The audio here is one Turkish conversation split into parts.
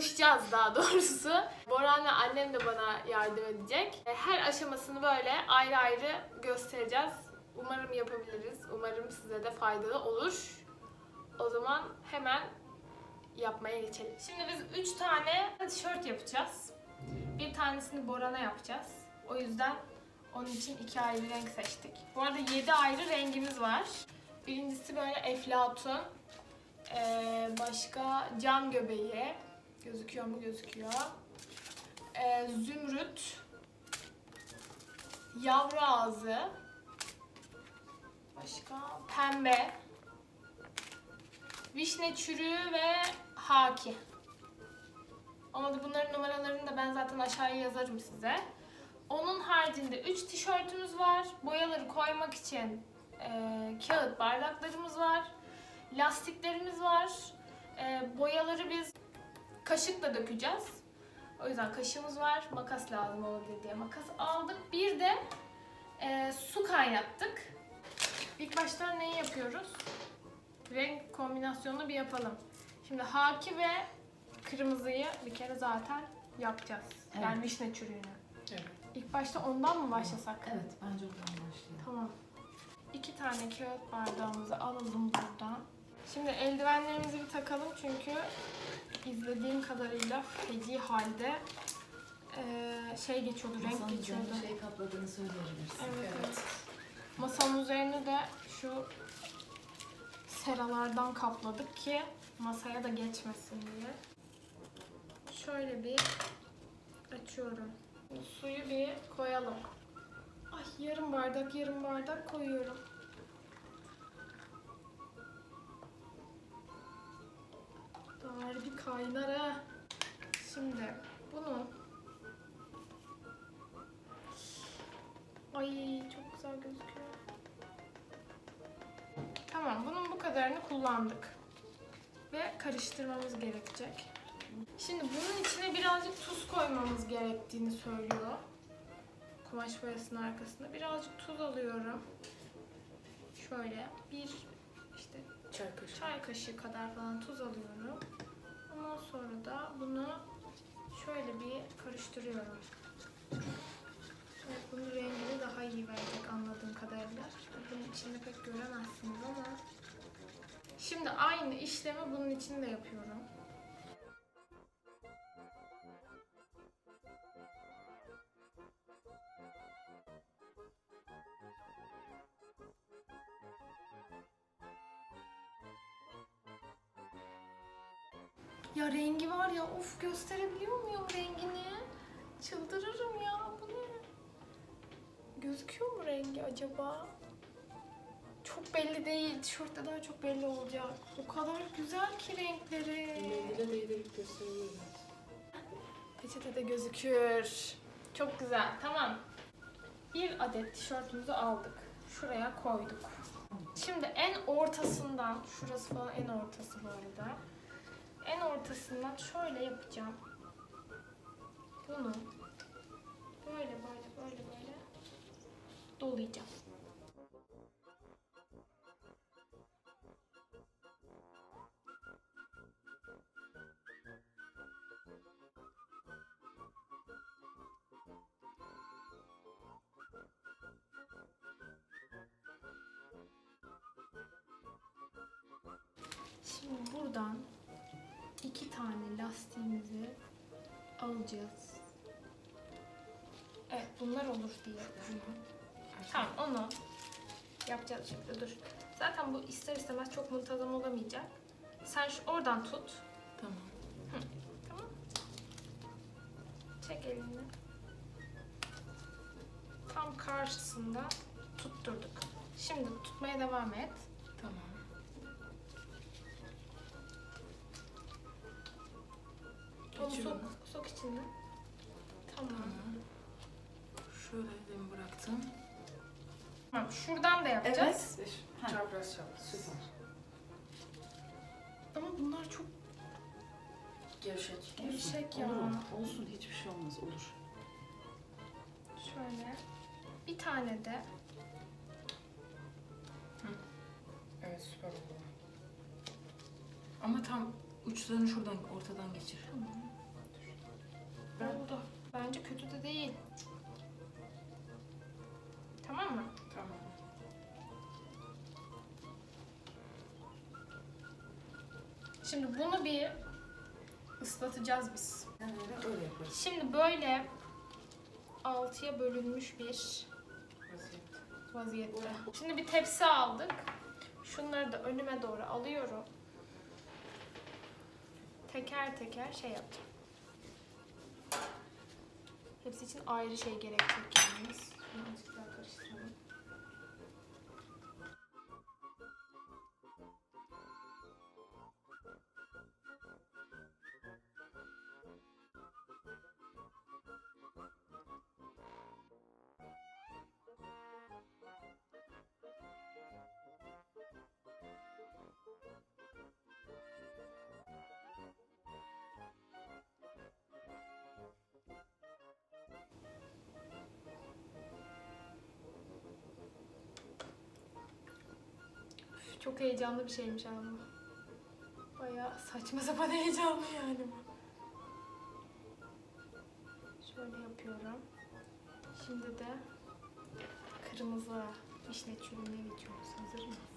Çalışacağız daha doğrusu. Boran ve annem de bana yardım edecek. Her aşamasını böyle ayrı ayrı göstereceğiz. Umarım yapabiliriz. Umarım size de faydalı olur. O zaman hemen yapmaya geçelim. Şimdi biz 3 tane tişört yapacağız. Bir tanesini Boran'a yapacağız. O yüzden onun için iki ayrı renk seçtik. Bu arada 7 ayrı rengimiz var. Birincisi böyle eflatun. Ee, başka cam göbeği. Gözüküyor mu? Gözüküyor. Ee, zümrüt. Yavru ağzı. Başka pembe. Vişne çürüğü ve haki. Olmadı bunların numaralarını da ben zaten aşağıya yazarım size. Onun haricinde 3 tişörtümüz var. Boyaları koymak için e, kağıt bardaklarımız var. Lastiklerimiz var. E, boyaları biz kaşıkla dökeceğiz. O yüzden kaşığımız var. Makas lazım olabilir diye makas aldık. Bir de e, su kaynattık. İlk başta neyi yapıyoruz? Renk kombinasyonunu bir yapalım. Şimdi haki ve kırmızıyı bir kere zaten yapacağız. Yani Evet. vişne çürüğünü. Evet. İlk başta ondan mı başlasak? Evet, bence oradan başlayalım. Tamam. İki tane kağıt bardağımızı alalım buradan. Şimdi eldivenlerimizi bir takalım çünkü izlediğim kadarıyla feci halde eee, şey geçiyordu, renk Masanın geçiyordu. üzerine şey kapladığını söyleyebilirsin. Evet, evet. Masanın üzerine de şu seralardan kapladık ki masaya da geçmesin diye. Şöyle bir açıyorum. Suyu bir koyalım. Ay yarım bardak yarım bardak koyuyorum. Daha bir kaynar ha. Şimdi bunu Ay çok güzel gözüküyor. Tamam bunun bu kadarını kullandık. Ve karıştırmamız gerekecek. Şimdi bunun içine birazcık tuz koymamız gerektiğini söylüyor. Kumaş boyasının arkasında. Birazcık tuz alıyorum. Şöyle bir Çay kaşığı. çay kaşığı kadar falan tuz alıyorum. Ondan sonra da bunu şöyle bir karıştırıyorum. Evet, bunun rengini daha iyi verecek anladığım kadarıyla. Bunun içinde pek göremezsiniz ama. Şimdi aynı işlemi bunun için de yapıyorum. Ya rengi var ya of gösterebiliyor muyum rengini? Çıldırırım ya bu ne? Gözüküyor mu rengi acaba? Çok belli değil. Tişörtte daha çok belli olacak. O kadar güzel ki renkleri. Mendile değdirip gösterebiliriz. Peçetede gözükür. Çok güzel. Tamam. Bir adet tişörtümüzü aldık. Şuraya koyduk. Şimdi en ortasından, şurası falan en ortası bu arada. En ortasından şöyle yapacağım. Bunu böyle böyle böyle böyle dolayacağım. Şimdi buradan iki tane lastiğimizi alacağız. Evet bunlar olur diye. Tamam onu yapacağız şimdi dur. Zaten bu ister istemez çok muntazam olamayacak. Sen şu oradan tut. Tamam. Tamam. Çek elini. Tam karşısında tutturduk. Şimdi tutmaya devam et. Onu sok, sok içine. Tamam. Tamam. Şöyle elimi bıraktım. Tamam, şuradan da yapacağız. Ha. Çapraz çapraz. Süper. Ama bunlar çok Gevşek. Gevşek ya. Olur mu? Olsun hiçbir şey olmaz olur. şöyle. Bir tane de Evet süper oldu. Ama tam uçlarını şuradan ortadan geçir. Ben- Oldu. Bence kötü de değil. Tamam mı? Tamam. Şimdi bunu bir ıslatacağız biz. Öyle, yaparız. Şimdi böyle altıya bölünmüş bir Vaziyette. vaziyette. Şimdi bir tepsi aldık. Şunları da önüme doğru alıyorum. Teker teker şey yapacağım. Hepsi için ayrı şey gerekecek yalnız. Birazcık daha Çok heyecanlı bir şeymiş ama. Bayağı saçma sapan heyecanlı yani bu. Şöyle yapıyorum. Şimdi de kırmızı vişne çürümüne geçiyoruz. Hazır mıyız?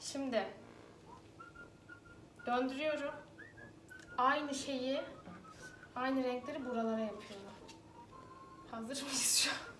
Şimdi döndürüyorum. Aynı şeyi, aynı renkleri buralara yapıyorum. Hazır mıyız şu an?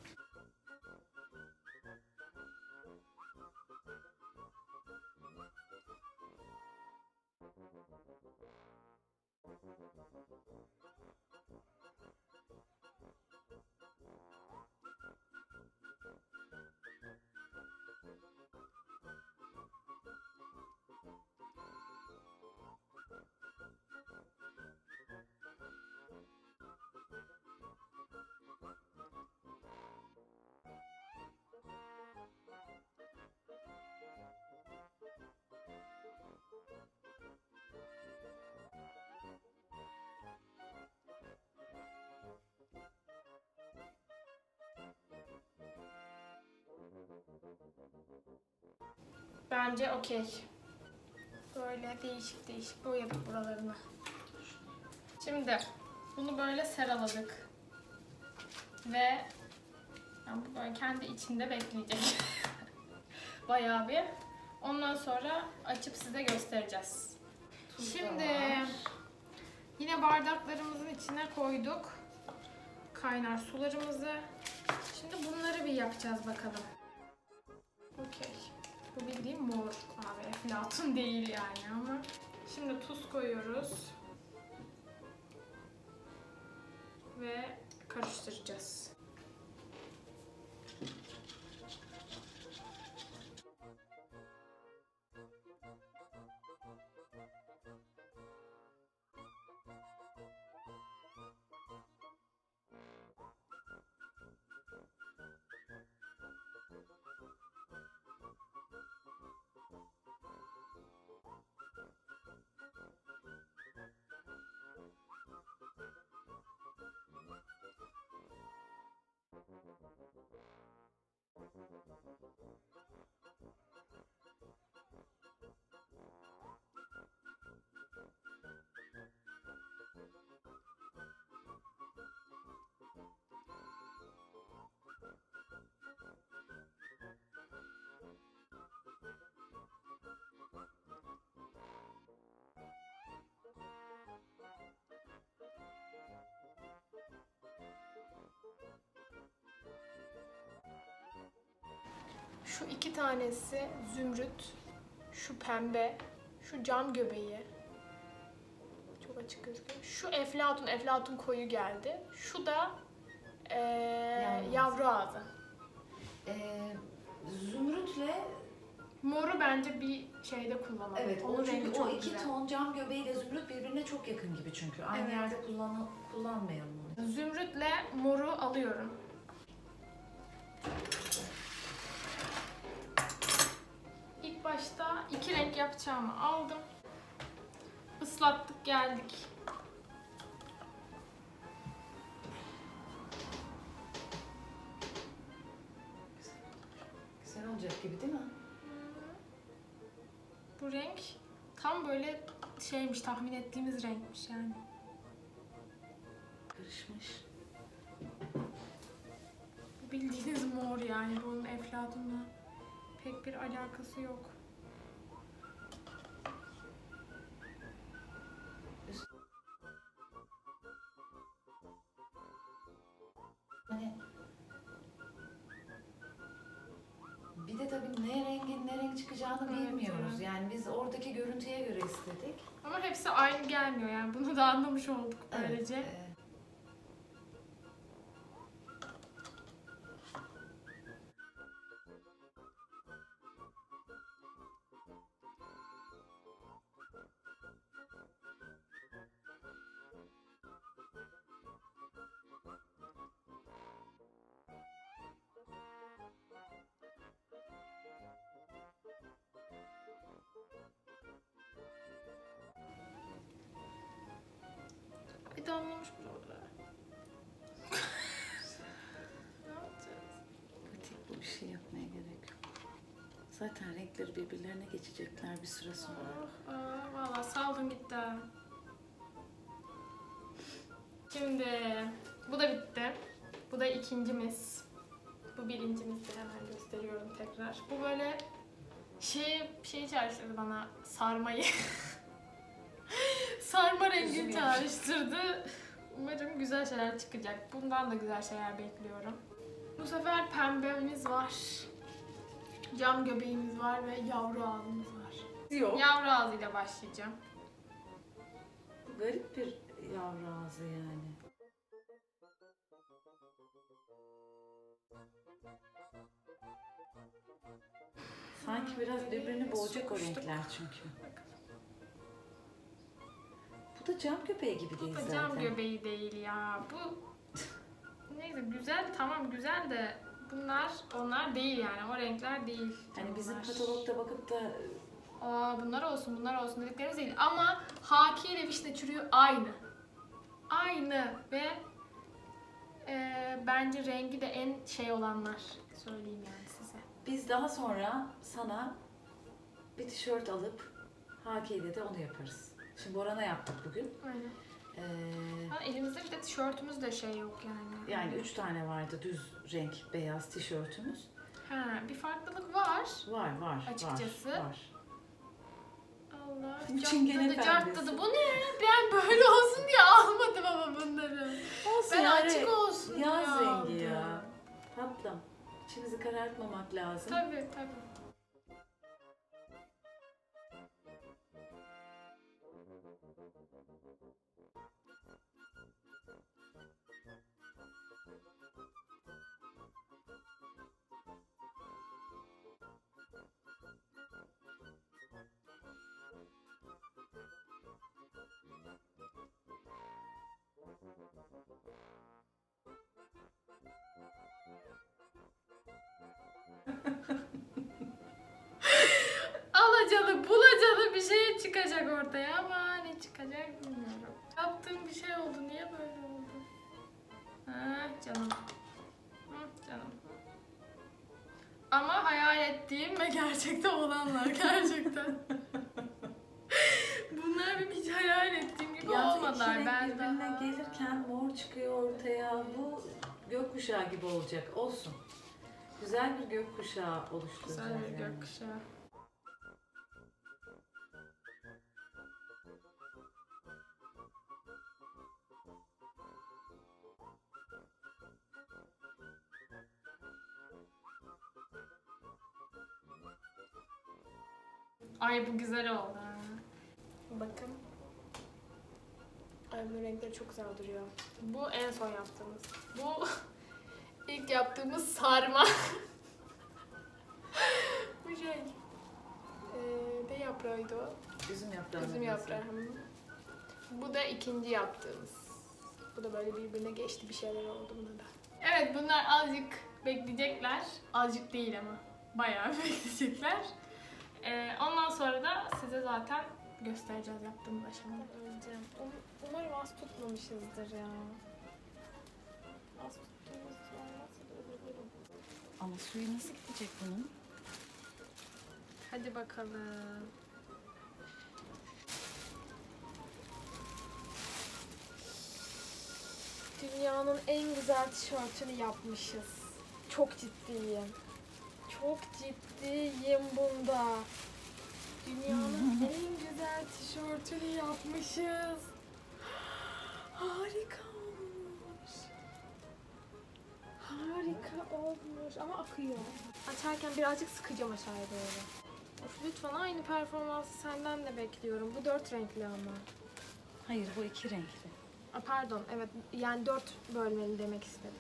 Bence okey. Böyle değişik değişik boyadık buralarını. Şimdi bunu böyle seraladık. Ve yani bu böyle kendi içinde bekleyecek. Bayağı bir. Ondan sonra açıp size göstereceğiz. Şimdi yine bardaklarımızın içine koyduk. Kaynar sularımızı. Şimdi bunları bir yapacağız bakalım. Okey. Bu bildiğim mor abi. Eflatun değil yani ama. Şimdi tuz koyuyoruz. Ve karıştıracağız. Şu iki tanesi zümrüt, şu pembe, şu cam göbeği. Çok açık gözüküyor. Şu eflatun, eflatun koyu geldi. Şu da Ee, Yavru yavru ağzı. Ee, zümrütle Moru bence bir şeyde kullanalım. evet Onun o çünkü rengi o çok iki güzel. ton cam göbeğiyle zümrüt birbirine çok yakın gibi çünkü. Aynı Evet. yerde kullan kullanmayalım onu. Zümrütle moru alıyorum. Yapacağımı aldım. Islattık geldik. Güzel olacak gibi değil mi? Bu renk tam böyle şeymiş tahmin ettiğimiz renkmiş yani. Karışmış. Bildiğiniz mor yani bunun efladunla pek bir alakası yok. Bilmiyoruz. evet. Yani biz oradaki görüntüye göre istedik. Ama hepsi aynı gelmiyor yani bunu da anlamış olduk böylece. Evet, Bir damlamış burada. ne yapacağız? Pratik bu şey yapmaya gerek yok. Zaten renkleri birbirlerine geçecekler bir süre sonra. Ah, ah, valla saldım gitti. ha. Şimdi bu da bitti. Bu da ikincimiz. Bu birincimiz de hemen gösteriyorum tekrar. Bu böyle şey şey çağrıştırdı bana sarmayı. Sarma yapmış. çağrıştırdı. Umarım güzel şeyler çıkacak. Bundan da güzel şeyler bekliyorum. Bu sefer pembemiz var. Cam göbeğimiz var ve yavru ağzımız var. Yok. Yavru ağzıyla başlayacağım. Garip bir yavru ağzı yani. Sanki biraz birbirini boğacak o renkler çünkü. Bu da cam köpeği gibi değil Bu da zaten. cam göbeği değil ya. Bu neyse güzel tamam güzel de bunlar onlar değil yani o renkler değil. Hani bizim Bunlar. katalogda bakıp da Aa bunlar olsun bunlar olsun dediklerimiz değil. Ama haki ile vişne çürüğü aynı. Aynı ve e, bence rengi de en şey olanlar. Söyleyeyim yani size. biz daha sonra sana bir tişört alıp Haki'yle de onu yaparız. Şimdi Boran'a yaptık bugün. Aynen. Ee, Ha, elimizde bir de tişörtümüz de şey yok yani. yani üç tane vardı düz renk beyaz tişörtümüz. Ha, bir farklılık var. Var var Açıkçası. var. var. Allah. Çingene Cartladı cartladı. Bu ne? Ben böyle olsun diye almadım ama bunları. Olsun Ben yani açık olsun diye Yaz rengi aldım. ya. Tatlım. İçimizi karartmamak lazım. Tabii tabii. Alacalı bulacalı bir şey çıkacak ortaya ama Ha canım. Hı, canım. Ama hayal ettiğim ve gerçekte olanlar gerçekten. Bunlar benim hiç hayal ettiğim gibi Yalnız olmadılar. Ben birbirine daha... gelirken mor çıkıyor ortaya. Bu gökkuşağı gibi olacak. Olsun. Güzel bir gökkuşağı oluşturacağız. Güzel bir yani. gökkuşağı. Ay bu güzel oldu. Bakın. Ay bu renkleri çok güzel duruyor. Bu en son yaptığımız. Bu İlk yaptığımız sarma. Bu şey. Ee, ne yaprağıydı o? Üzüm yaprağı. Üzüm yaprağı. Bu da ikinci yaptığımız. Bu da böyle birbirine geçti bir şeyler oldu buna da. Evet bunlar azıcık bekleyecekler. Azıcık değil ama. Bayağı bekleyecekler. Ee, ondan sonra da size zaten göstereceğiz yaptığımız aşamaları. Öleceğim. Um- Umarım az tutmamışızdır ya. Az tuttuğumuz olmazsa da ölürüm. Ama suyu nasıl gidecek bunun? Hadi bakalım. Dünyanın en güzel tişörtünü yapmışız. Çok ciddiyim. Çok ciddiyim bunda. Dünyanın en güzel tişörtünü yapmışız. Harika olmuş. Harika olmuş ama akıyor. Açarken birazcık sıkacağım aşağıya doğru. Of, lütfen aynı performansı senden de bekliyorum. Bu dört renkli ama. Hayır bu iki renkli. Aa, pardon evet yani dört bölmeli demek istedim.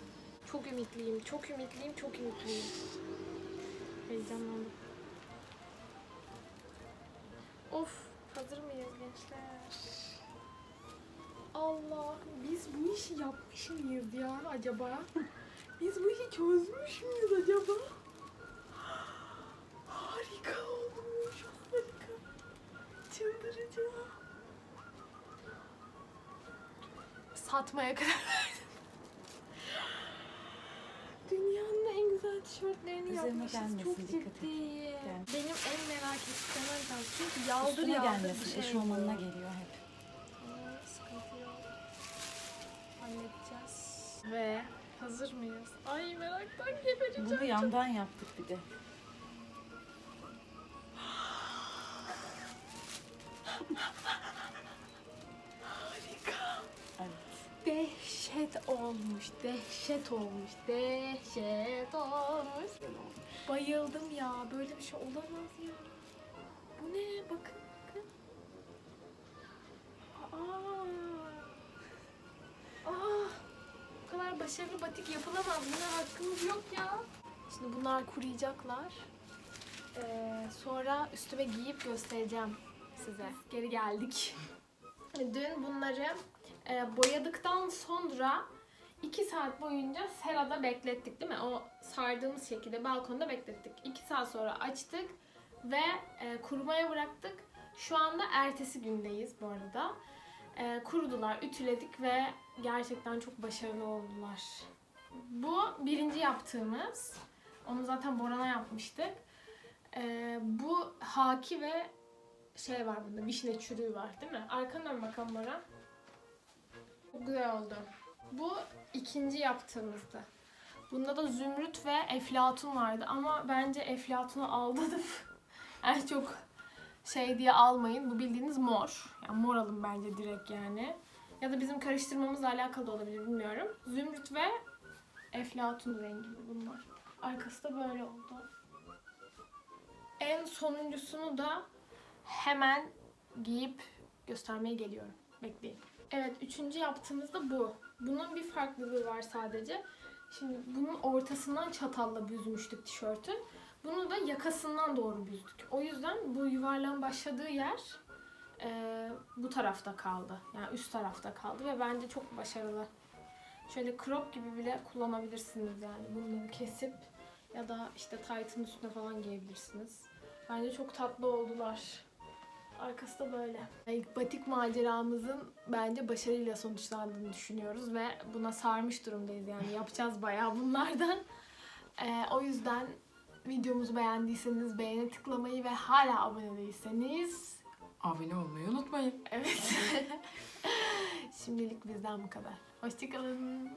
Çok ümitliyim, çok ümitliyim, çok ümitliyim. Heyecanlandım. Of hazır mıyız gençler? Allah biz bu işi yapmış mıyız ya acaba? Biz bu işi çözmüş müyüz acaba? Harika olmuş, harika. Çıldıracağım. Satmaya karar verdim. Dünyanın en güzel tişörtlerini Üzerine yapmışız. Çok ciddiyim. Gel. Benim en merak ettiğim önden çünkü yaldır Üstüne yaldır gelmesin. bir şey. Eşofmanına geliyor hep. Ama sıkıntı yok. Halledeceğiz. Ve hazır mıyız? Ay meraktan gebereceğim. Bunu yandan yaptık bir de. Dehşet olmuş, dehşet olmuş, dehşet olmuş. Bayıldım ya, böyle bir şey olamaz ya. Bu ne? Bakın, bakın. Aa. Aa. Bu kadar başarılı batik yapılamaz. Buna hakkımız yok ya. Şimdi bunlar kuruyacaklar. Ee, sonra üstüme giyip göstereceğim size. Geri geldik. Dün bunları e, boyadıktan sonra 2 saat boyunca serada beklettik değil mi? O sardığımız şekilde balkonda beklettik. 2 saat sonra açtık ve e, kurumaya bıraktık. Şu anda ertesi gündeyiz bu arada. E, kurudular, ütüledik ve gerçekten çok başarılı oldular. Bu birinci yaptığımız. Onu zaten Boran'a yapmıştık. E, bu haki ve şey var bunda, vişne çürüğü var değil mi? Arkana dön bakalım Boran. Çok güzel oldu. Bu ikinci yaptığımızdı. Bunda da zümrüt ve eflatun vardı ama bence eflatunu aldadım. en çok şey diye almayın. Bu bildiğiniz mor. Yani mor alın bence direkt yani. Ya da bizim karıştırmamızla alakalı da olabilir bilmiyorum. Zümrüt ve eflatun rengi bunlar. Arkası da böyle oldu. En sonuncusunu da hemen giyip göstermeye geliyorum. Bekleyin. Evet, üçüncü yaptığımız da bu. Bunun bir farklılığı var sadece. Şimdi bunun ortasından çatalla büzmüştük tişörtün. Bunu da yakasından doğru büzdük. O yüzden bu yuvarlağın başladığı yer e, bu tarafta kaldı. Yani üst tarafta kaldı ve bence çok başarılı. Şöyle crop gibi bile kullanabilirsiniz yani. Bunları kesip ya da işte tight'ın üstüne falan giyebilirsiniz. Bence çok tatlı oldular. Arkası da böyle. Batik maceramızın bence başarıyla sonuçlandığını düşünüyoruz ve buna sarmış durumdayız yani yapacağız bayağı bunlardan. Ee, o yüzden videomuzu beğendiyseniz beğene tıklamayı ve hala abone değilseniz Abone olmayı unutmayın. evet. Şimdilik bizden bu kadar. Hoşçakalın.